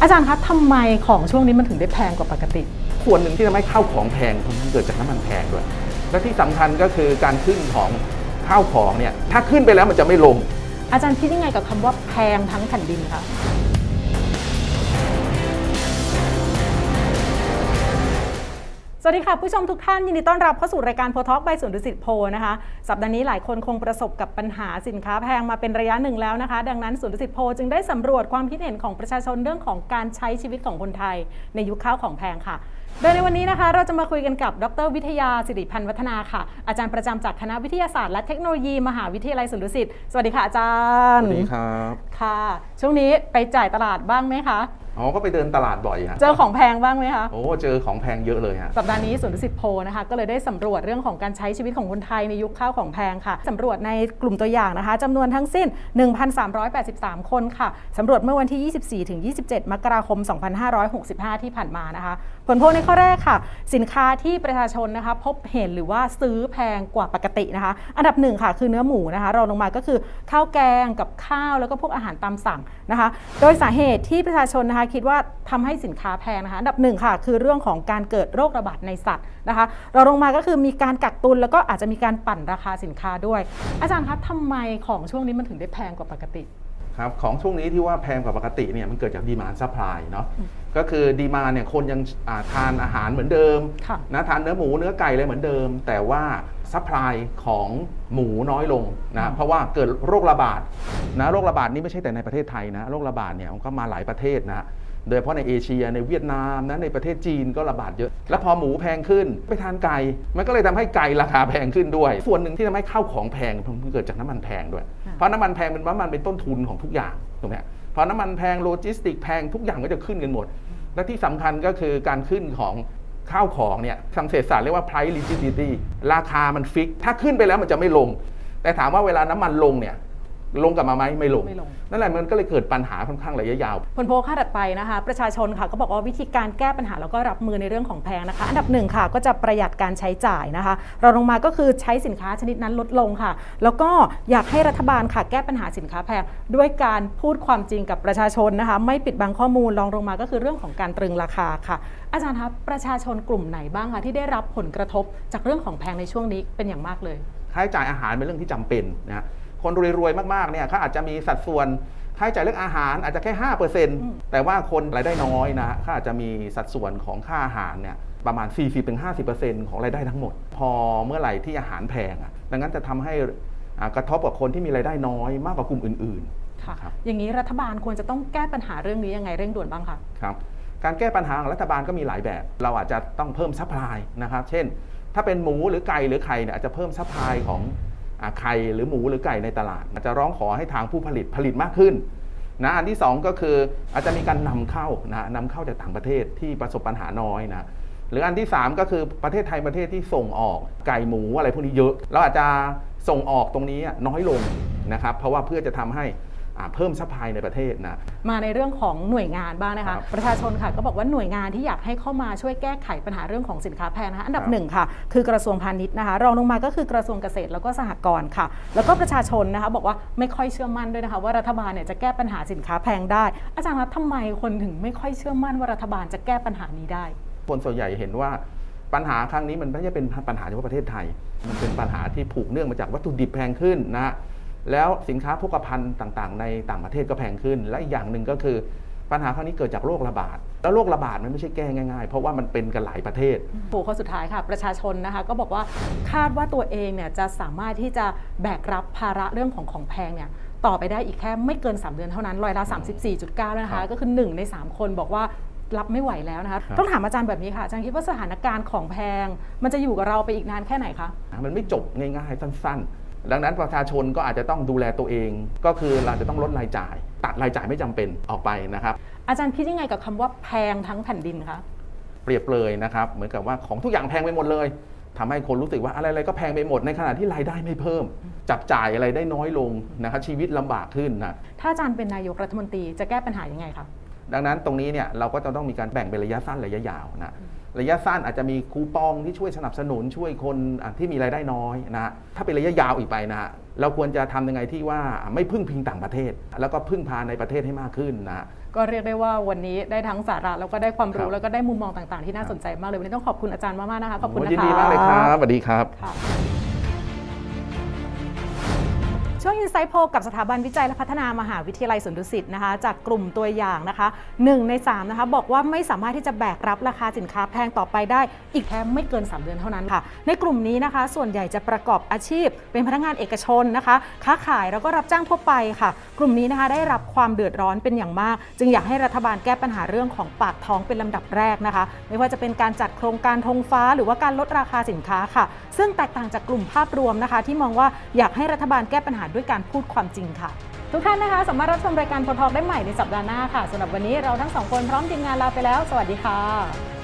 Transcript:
อาจารย์คะทำไมของช่วงนี้มันถึงได้แพงกว่าปกติ ส่วนหนึ่งที่ทำให้ข้าวของแพงมันเกิดจากน้ำมันแพงด้วย และที่สำคัญก็คือการขึ้นของข้าวของเนี่ยถ้าขึ้นไปแล้วมันจะไม่ลง อาจารย์คิดยังไงกับคำว่าแพงทั้งแผ่นดินคะ วัสดีค่ะ ผู้ชมทุกท่านยินดีต้อนรับเข้าสู่รายการโพทอกใบสุนทรสิทธิ์โพนะคะ สัปดาห์นี้หลายคนคงประสบกับปัญหาสินค้าแพงมาเป็นระยะหนึ่งแล้วนะคะ ดังนั้นสุนทรสิทธิ์โพจึงได้สำรวจความคิดเห็นของประชาชนเรื่องของการใช้ชีวิตของคนไทย ในยุคข้าวของแพงค่ะโดยในวันนี้นะคะเราจะมาคุยกันกับดรวิทยาสิริพันธ์วัฒนาค่ะ อาจารย์ประจำจากคณะวิทยาศาสตร์และเทคโนโลยีมหาวิทยาลัยสุนทรศิษย์สวัสดีค่ะอาจารย์ครับ ค่ะ ช่วงนี้ไปจ่ายตลาดบ้างไหมคะ อ๋อ ก็ไปเดินตลาดบ่อยฮะ เจอของแพงบ้างไหมคะ โอ้ เจอของแพงเยอะเลยฮะ สัปดาห์นี้ศูนย์ดุสิตโพลนะคะ ก็เลยได้สำรวจเรื่องของการใช้ชีวิตของคนไทยในยุคข้าวของแพงค่ะสำรวจในกลุ่มตัวอย่างนะคะจำนวนทั้งสิ้น 1,383 คนค่ะสำรวจเมื่อวันที่ 24 ถึง 27 มกราคม 2565 ที่ผ่านมานะคะ ผลโพลในข้อแรกค่ะ สินค้าที่ประชาชนนะคะพบเห็นหรือว่าซื้อแพงกว่าปกตินะคะ อันดับหนึ่งค่ะคือเนื้อหมูนะคะรองลงมาก็คือข้าวแกงกับข้าวแล้วก็พวกอาหารตามสั่งนะคะ โดยสาเหตุที่ประชาชนนะคะคิดว่าทำให้สินค้าแพงนะคะ อันดับหนึ่งค่ะ คือเรื่องของการเกิดโรคระบาดในสัตว์นะคะเราลงมาก็คือมีการกักตุนแล้วก็อาจจะมีการปั่นราคาสินค้าด้วย อาจารย์คะทำไมของช่วงนี้มันถึงได้แพงกว่าปกติ ครับของช่วงนี้ที่ว่าแพงกว่าปกติเนี่ยมันเกิดจากดีมานซัพพลายเนาะก็คือดีมานเนี่ยคนยังอ่าทานอาหารเหมือนเดิมค่ะนะทานเนื้อหมูเนื้อไก่เลยเหมือนเดิม แต่ว่าซัพพลายของหมูน้อยลงนะเพราะว่าเกิดโรคระบาดนะโรคระบาดนี่ไม่ใช่แต่ในประเทศไทยนะโรคระบาดเนี่ยมันก็มาหลายประเทศนะ โดยเฉพาะในเอเชียในเวียดนามนะในประเทศจีนก็ระบาดเยอะ แล้วพอหมูแพงขึ้นไปทานไก่ มันก็เลยทำให้ไก่ราคาแพงขึ้นด้วย ส่วนหนึ่งที่ทำให้ข้าวของแพงมันเกิดจากน้ำมันแพงด้วยค่ะเพราะน้ำมันแพงเป็นว่ามันเป็นต้นทุนของทุกอย่างถูกไหมฮะพอน้ำมันแพงโลจิสติกแพงทุกอย่างก็จะขึ้นกันหมด และที่สำคัญก็คือการขึ้นของข้าวของเนี่ยทางเศรษฐศาสตร์เรียกว่า price rigidity ราคามันฟิก ถ้าขึ้นไปแล้วมันจะไม่ลง แต่ถามว่าเวลาน้ำมันลงเนี่ย ลงกลับมาไหมไม่ลง ไม่ลง นั่นแหละมันก็เลยเกิดปัญหาค่อนข้างระยะยาว ผลโพลค่าถัดไปนะคะ ประชาชนค่ะก็บอกว่าวิธีการแก้ปัญหาแล้วก็รับมือในเรื่องของแพงนะคะ อันดับหนึ่งค่ะก็จะประหยัดการใช้จ่ายนะคะเราลงมาก็คือใช้สินค้าชนิดนั้นลดลงค่ะ แล้วก็อยากให้รัฐบาลค่ะแก้ปัญหาสินค้าแพงด้วยการพูดความจริงกับประชาชนนะคะ ไม่ปิดบังข้อมูลรองลงมาก็คือเรื่องของการตรึงราคาค่ะ อาจารย์คะประชาชนกลุ่มไหนบ้างคะที่ได้รับผลกระทบจากเรื่องของแพงในช่วงนี้เป็นอย่างมากเลย ค่าใช้จ่ายอาหารเป็นเรื่องที่จำเป็นนะ คนรวยๆมากๆเนี่ยเขาอาจจะมีสัดส่วนค่าใช้จ่ายเรื่องอาหารอาจจะแค่ห้าเปอร์เซ็นต์แต่ว่าคนรายได้น้อยนะเขาอาจจะมีสัดส่วนของค่าอาหารเนี่ยประมาณ 40-50%ของรายได้ทั้งหมด พอเมื่อไหร่ที่อาหารแพงอะดังนั้นจะทำให้อ่ากระทบกับคนที่มีรายได้น้อยมากกว่ากลุ่มอื่นค่ะครับอย่างนี้รัฐบาลควรจะต้องแก้ปัญหาเรื่องนี้ยังไงเร่งด่วนบ้างคะๆครับการแก้ปัญหาของรัฐบาลก็มีหลายแบบ เราอาจจะต้องเพิ่มซัพพลายนะครับ เช่น ถ้าเป็นหมูหรือไก่หรือไข่เนี่ยอาจจะเพิ่มซัพพลายของอ่า ไข่หรือหมูหรือไก่ในตลาดอาจจะร้องขอให้ทางผู้ผลิตผลิตมากขึ้นนะอันที่สองก็คืออาจจะมีการนำเข้านะนำเข้าจากต่างประเทศที่ประสบปัญหาน้อยนะหรืออันที่สามก็คือประเทศไทยประเทศที่ส่งออกไก่หมูอะไรพวกนี้เยอะ เราอาจจะส่งออกตรงนี้น้อยลงนะครับเพราะว่าเพื่อจะทำให้ เพิ่มซัพพลายในประเทศนะ มาในเรื่องของหน่วยงานบ้างนะครัคะบประชาชนค่ะก็บอกว่าหน่วยงานที่อยากให้เข้ามาช่วยแก้ไขปัญหาเรื่องของสินค้าแพงนะคะอันดับครับหนึ่งค่ะ คือกระทรวงพาณิชย์นะคะ รองลงมาก็คือกระทรวงเกษตรแล้วก็สหกรณ์ค่ะ แล้วก็ประชาชนนะคะบอกว่าไม่ค่อยเชื่อมั่นด้วยนะคะว่ารัฐบาลเนี่ยจะแก้ปัญหาสินค้าแพงได้ อาจารย์คะทำไมคนถึงไม่ค่อยเชื่อมั่นว่ารัฐบาลจะแก้ปัญหานี้ได้ คนส่วนใหญ่เห็นว่าปัญหาครั้งนี้มันไม่ใช่เป็นปัญหาเฉพาะประเทศไทย มันเป็นปัญหาที่ผูกเนื่องมาจากวัตถุดิบแพงขึ้นนะ แล้วสินค้าโภคภัณฑ์ต่างๆ ในต่างประเทศก็แพงขึ้น และอีกอย่างหนึ่งก็คือปัญหาครั้งนี้เกิดจากโรคระบาด แล้วโรคระบาดมันไม่ใช่แก้ง่ายๆ เพราะว่ามันเป็นกันหลายประเทศโผข้อสุดท้ายค่ะ ประชาชนนะคะก็บอกว่าคาดว่าตัวเองเนี่ยจะสามารถที่จะแบกรับภาระเรื่องของของแพงเนี่ยต่อไปได้อีกแค่ไม่เกิน 3 เดือนเท่านั้นร้อยละ 34.9แล้วนะครัคะบก็คือ 1 ใน 3 คนบอกว่ารับไม่ไหวแล้วนะคะครับต้องถามอาจารย์แบบนี้ค่ะ อาจารย์คิดว่าสถานการณ์ของแพง มันจะอยู่กับเราไปอีกนานแค่ไหนคะ มันไม่จบง่ายๆสั้นๆ ดังนั้นประชาชนก็อาจจะต้องดูแลตัวเอง ก็คือเราจะต้องลดรายจ่าย ตัดรายจ่ายไม่จำเป็นออกไปนะครับ อาจารย์คิดยังไงกับคำว่าแพงทั้งแผ่นดินคะเปรียบเลยนะครับเหมือนกับว่าของทุกอย่างแพงไปหมดเลยทำให้คนรู้สึกว่าอะไรๆก็แพงไปหมดในขณะที่รายได้ไม่เพิ่ม จับจ่ายอะไรได้น้อยลงนะครับชีวิตลำบากขึ้นนะถ้าอาจารย์เป็นนายกรัฐมนตรีจะแก้ปัญหายังไงคะ ดังนั้นตรงนี้เนี่ยเราก็จะต้องมีการแบ่งเป็นระยะสั้นระยะยาวนะระยะสั้นอาจจะมีคูปองที่ช่วยสนับสนุนช่วยคนอะที่มีรายได้น้อยนะถ้าเป็นระยะยาวอีกไปนะฮะเราควรจะทำยังไงที่ว่าไม่พึ่งพิงต่างประเทศ แล้วก็พึ่งพาในประเทศให้มากขึ้นนะก็เรียกได้ว่าวันนี้ได้ทั้งสาระแล้วก็ได้ความรู้ครับแล้วก็ได้มุมมองต่างๆ ที่น่าสนใจมากเลยวันนี้ต้องขอบคุณอาจารย์มากๆนะคะขอบคุณโอ้นะคะยินดีมากเลยครับสวัสดีครับค่ะ ช่วง Insight Poll กับสถาบันวิจัยและพัฒนามหาวิทยาลัยสวนดุสิตนะคะจากกลุ่มตัวอย่างนะคะ1ใน3นะคะบอกว่าไม่สามารถที่จะแบกรับราคาสินค้าแพงต่อไปได้ อีกแค่ไม่เกิน 3 เดือนเท่านั้นค่ะ ในกลุ่มนี้นะคะ ส่วนใหญ่จะประกอบอาชีพ เป็นพนักงานเอกชนนะคะ ค้าขายแล้วก็รับจ้างทั่วไปค่ะ กลุ่มนี้นะคะได้รับความเดือดร้อนเป็นอย่างมาก จึงอยากให้รัฐบาลแก้ปัญหาเรื่องของปากท้องเป็นลำดับแรกนะคะ ไม่ว่าจะเป็นการจัดโครงการธงฟ้า หรือว่าการลดราคาสินค้าค่ะ ซึ่งแตกต่างจากกลุ่มภาพรวมนะคะ ที่มองว่าอยากให้รัฐบาลแก้ปัญหาด้วยการพูดความจริงค่ะ ทุกท่านนะคะ สามารถรับชมรายการโพทอกได้ใหม่ในสัปดาห์หน้าค่ะสำหรับวันนี้เราทั้งสองคนพร้อมทีมงานลาไปแล้ว สวัสดีค่ะ